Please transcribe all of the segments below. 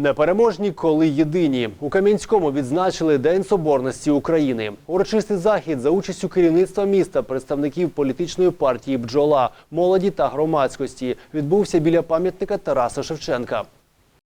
Непереможні, коли єдині у Кам'янському відзначили День Соборності України. Урочистий захід за участю керівництва міста, представників політичної партії Бджола, молоді та громадськості відбувся біля пам'ятника Тараса Шевченка.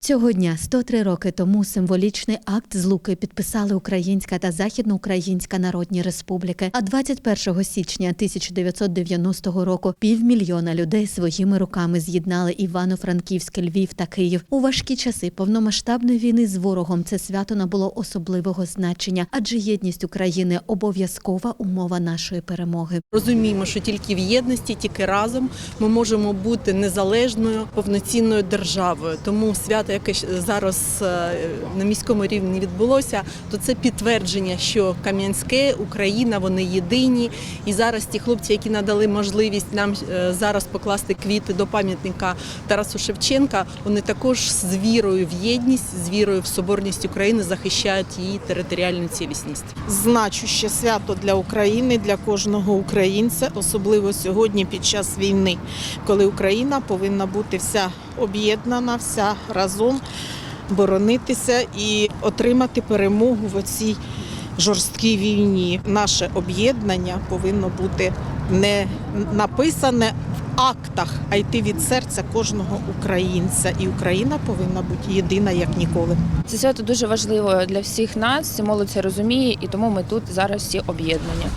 Цього дня 103 роки тому символічний акт злуки підписали Українська та Західноукраїнська Народні Республіки. А 21 січня 1990 року півмільйона людей своїми руками з'єднали Івано-Франківськ, Львів та Київ. У важкі часи повномасштабної війни з ворогом це свято набуло особливого значення, адже єдність України обов'язкова умова нашої перемоги. Розуміємо, що тільки в єдності, тільки разом ми можемо бути незалежною повноцінною державою. Тому свято, яке зараз е, на міському рівні відбулося, то це підтвердження, що Кам'янське, Україна, вони єдині. І зараз ті хлопці, які надали можливість нам е, зараз покласти квіти до пам'ятника Тарасу Шевченка, вони також з вірою в єдність, з вірою в соборність України захищають її територіальну цілісність. значуще свято для України, для кожного українця, особливо сьогодні під час війни, коли Україна повинна бути вся об'єднана, вся разом боронитися і отримати перемогу в цій жорсткій війні. Наше об'єднання повинно бути не написане в актах, а йти від серця кожного українця. І Україна повинна бути єдина як ніколи. Це свято дуже важливо для всіх нас. Молодь це розуміє, і тому ми тут зараз всі об'єднані.